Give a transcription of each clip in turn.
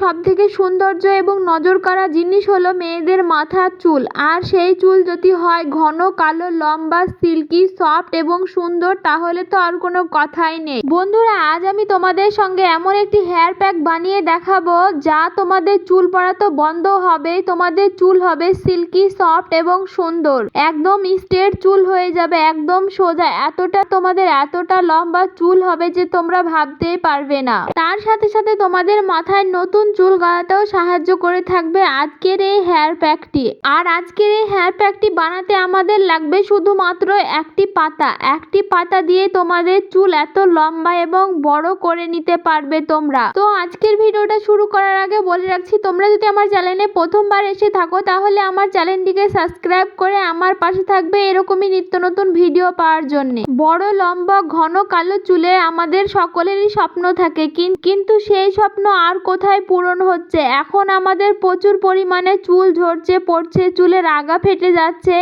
সব থেকে সৌন্দর্য এবং নজর কাড়া জিনিস হলো মেয়েদের মাথার চুল। আর সেই চুল যদি হয় ঘন, কালো, লম্বা, সিল্কি, সফট এবং সুন্দর, তাহলে তো আর কোনো কথাই নেই। বন্ধুরা, আজ আমি তোমাদের সঙ্গে এমন একটি হেয়ার প্যাক বানিয়ে দেখাবো, যা তোমাদের চুল পড়া তো বন্ধ হবে তোমাদের চুল হবে সিল্কি, সফট এবং সুন্দর। একদম স্ট্রেট চুল হয়ে যাবে, একদম সোজা। এতটা তোমাদের এতটা লম্বা চুল হবে যে তোমরা ভাবতেই পারবে না। তার সাথে সাথে তোমাদের মাথায় নতুন চুল গড়াতেও সাহায্য করে থাকবে আজকের এই হেয়ার প্যাকটি আর আজকের এই হেয়ার প্যাকটি বানাতে আমাদের লাগবে শুধুমাত্র একটি পাতা। একটি পাতা দিয়ে তোমাদের চুল এত লম্বা এবং বড় করে নিতে পারবে তোমরা। তো আজকের ভিডিওটা শুরু করার আগে বলে রাখছি, তোমরা যদি আমার চ্যানেলে প্রথমবার এসে থাকো, তাহলে আমার চ্যানেলটিকে সাবস্ক্রাইব করে আমার পাশে থাকবে এরকমই নিত্য নতুন ভিডিও পাওয়ার জন্য। বড়, লম্বা, ঘন, কালো চুলে আমাদের সকলেরই স্বপ্ন থাকে, কিন- কিন্তু সেই স্বপ্ন আর কোথায় পূরণ হচ্ছে। এখন আমাদের প্রচুর পরিমাণে চুল ঝরছে, পড়ছে চুলের আগা ফেটে যাচ্ছে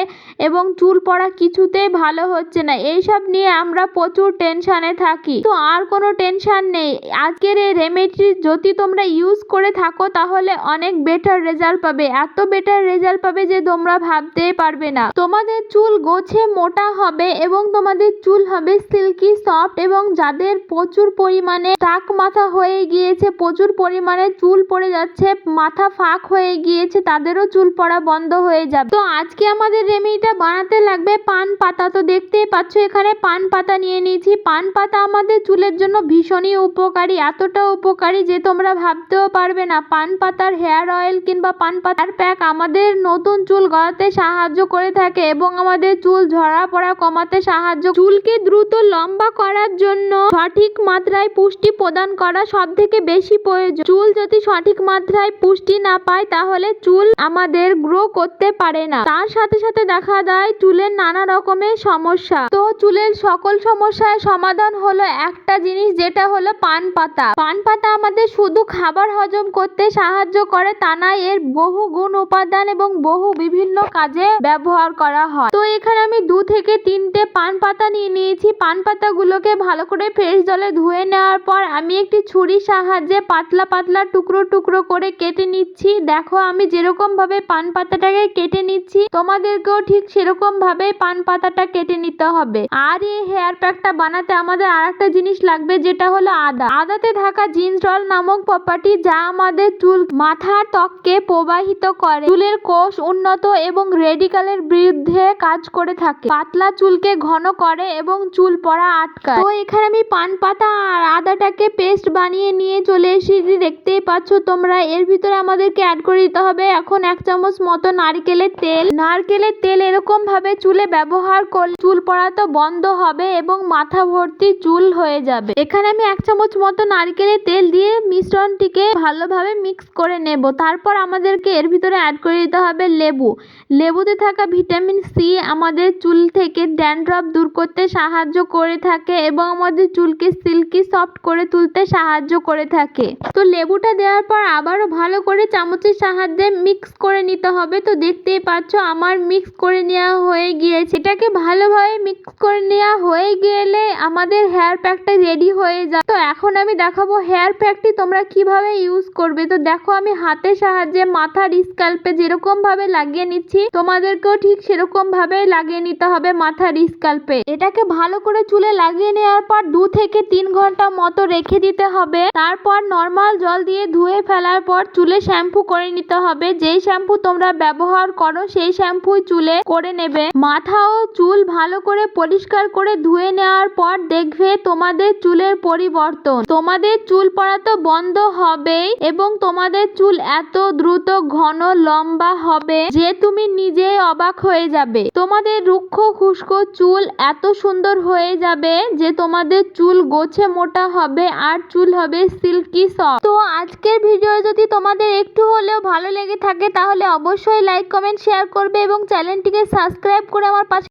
এবং চুল পড়া কিছুতেই ভালো হচ্ছে না। এইসব নিয়ে আমরা প্রচুর টেনশানে থাকি। তো আর কোনো টেনশান নেই। আজকের এই রেমেডি যদি তোমরা ইউজ করে থাকো তাহলে অনেক বেটার রেজাল্ট পাবে। এত বেটার রেজাল্ট পাবে যে তোমরা ভাবতেই পারবে না। তোমাদের চুল গোছে মোটা হবে এবং তোমাদের চুল হবে সিল্কি, সফট এবং যাদের প্রচুর পরিমাণে টাক মাথা হয়ে গিয়েছে, প্রচুর পরিমাণে চুল পড়ে যাচ্ছে, মাথা ফাঁক হয়ে গিয়েছে, তাদেরও চুল পড়া বন্ধ হয়ে যাবে। তো আজকে আমাদের রেমেডিটা বানাতে লাগবে পান পাতা। তো দেখতেই পাচ্ছ, এখানে পান পাতা নিয়ে নিয়েছি। পান পাতা আমাদের চুলের জন্য ভীষণই উপকারী, এতটা উপকারী যে তোমরা ভাবতেও পারবে না। পান পাতার হেয়ার অয়েল কিংবা পান পাতার প্যাক আমাদের নতুন চুল গড়াতে সাহায্য করে থাকে এবং আমাদের চুল ঝরা পড়া কমাতে সাহায্য। চুলকে দ্রুত লম্বা করার জন্য সঠিক মাত্রায় পুষ্টি প্রদান করা সব থেকে বেশি প্রয়োজন। চুল যদি সঠিক মাত্রায় পুষ্টি না পায়, তাহলে চুল আমাদের গ্রো করতে পারে না। তার সাথে সাথে দেখা যায়, চুলের নানা রকমের সমস্যা। তো চুলের সকল সমস্যার সমাধান হলো একটা জিনিস, যেটা হলো পান পাতা। পান পাতা আমাদের শুধু খাবার হজম করতে সাহায্য করে, তা না এর বহু গুণ উপাদান এবং বহু বিভিন্ন কাজে ব্যবহার করা হয়। তো এখানে আমি দু থেকে তিনটে পান পাতা নিয়ে নিয়েছি। পান পাতাগুলোকে ভালো করে ফ্রেশ জলে ধুয়ে নেওয়ার পর, আমি একটি ছুরির সাহায্যে পাতলা পাতলা টুকরো টুকরো টুকরো করে কেটে নিচ্ছি। দেখো, আমি যেরকম ভাবে পান পাতাটাকে কেটে নিচ্ছি, তোমাদেরকেও ঠিক সেরকম ভাবে পান পাতাটা কেটে নিতে হবে। আর এই হেয়ার প্যাকটা বানাতে আমাদের আর একটা জিনিস লাগবে, যেটা হলো আদা। আদাতে থাকা জিনস্টল নামক প্রপার্টি, যা আমাদের চুল মাথার ত্বককে প্রবাহিত করে। চুলের কোষ উন্নত এবং রেডিকালের বিরুদ্ধে কাজ করে থাকে। পাতলা চুলকে ঘন করে এবং চুল পড়া আটকায়। তো এখানে আমি পান পাতা আর আদাটাকে পেস্ট বানিয়ে নিয়ে চলে এসেছি, দেখতেই পাচ্ছ তোমরা। এর ভিতরে আমাদেরকে অ্যাড করে দিতে হবে। এখন এক চামচ মতো নারকেলের তেল। নারকেলের তেল এরকম ভাবে চুলে ব্যবহার করলে চুল পড়া তো বন্ধ হবে এবং মাথা ভর্তি চুল হয়ে যাবে। এখানে আমি এক চামচ মতো নারকেলের তেল দিয়ে মিশ্রণটিকে ভালোভাবে মিক্স করে নেব। তারপর আমাদেরকে এর ভিতরে অ্যাড করে দিতে হবে লেবু। লেবুতে থাকা ভিটামিন সি আমাদের চুল থেকে ড্যান্ড্রফ দূর করতে সাহায্য করে থাকে এবং আমাদের চুলকে সিল্কি সফট করে তুলতে সাহায্য করে থাকে। তো লেবুটা দেওয়ার পর আবারও ভালো করে চামচের সাহায্যে মিক্স করে নিতে হবে। তো দেখতেই পাচ্ছ আমার মিক্স করে নেওয়া হয়ে গিয়েছে। এটাকে ভালোভাবে মিক্স করে নেওয়া হয়ে গেলে আমাদের হেয়ার প্যাকটা রেডি হয়ে যায় তো এখন আমি দেখাবো হেয়ার প্যাকটি তোমরা কীভাবে ইউজ করবে। তো দেখো আমি হাতের সাহায্যে মাথার স্ক্যাল্পে যেরকম ভাবে লাগিয়ে নিচ্ছি, তোমাদেরকেও ঠিক সেরকম ভাবে লাগিয়ে নিতে হবে মাথার স্ক্যাল্পে এটাকে ভালো করে চুলে লাগিয়ে নেওয়ার পর দু থেকে তিন ঘণ্টা মতো রেখে দিতে হবে। তারপর নর্মাল জল দিয়ে ধুয়ে ফেলার পর চুলে শ্যাম্পু করে নিতে হবে। যেই শ্যাম্পু তোমরা ব্যবহার করো, সেই শ্যাম্পুই চুলে করে নেবে। মাথা ও চুল ভালো করে পরিষ্কার করে ধুয়ে নেওয়ার পর দেখবে তোমাদের চুলের পরিবর্তন। তোমাদের চুল পড়া তো বন্ধ হবেই এবং তোমাদের চুল এত দ্রুত, ঘন, লম্বা হবে যে তুমি নিজেই অবাক হয়ে যাবে। তোমাদের রুক্ষ, খুস্কো চুল এত সুন্দর হয়ে যাবে যে তোমাদের চুল গোছে মোটা হবে আর চুল হবে সিল্কি সফট। তো আজকের ভিডিও যদি তোমাদের একটু হলেও ভালো লেগে থাকে, তাহলে অবশ্যই লাইক কমেন্ট শেয়ার করবে এবং চ্যানেলটিকে সাবস্ক্রাইব করে আমার পাশে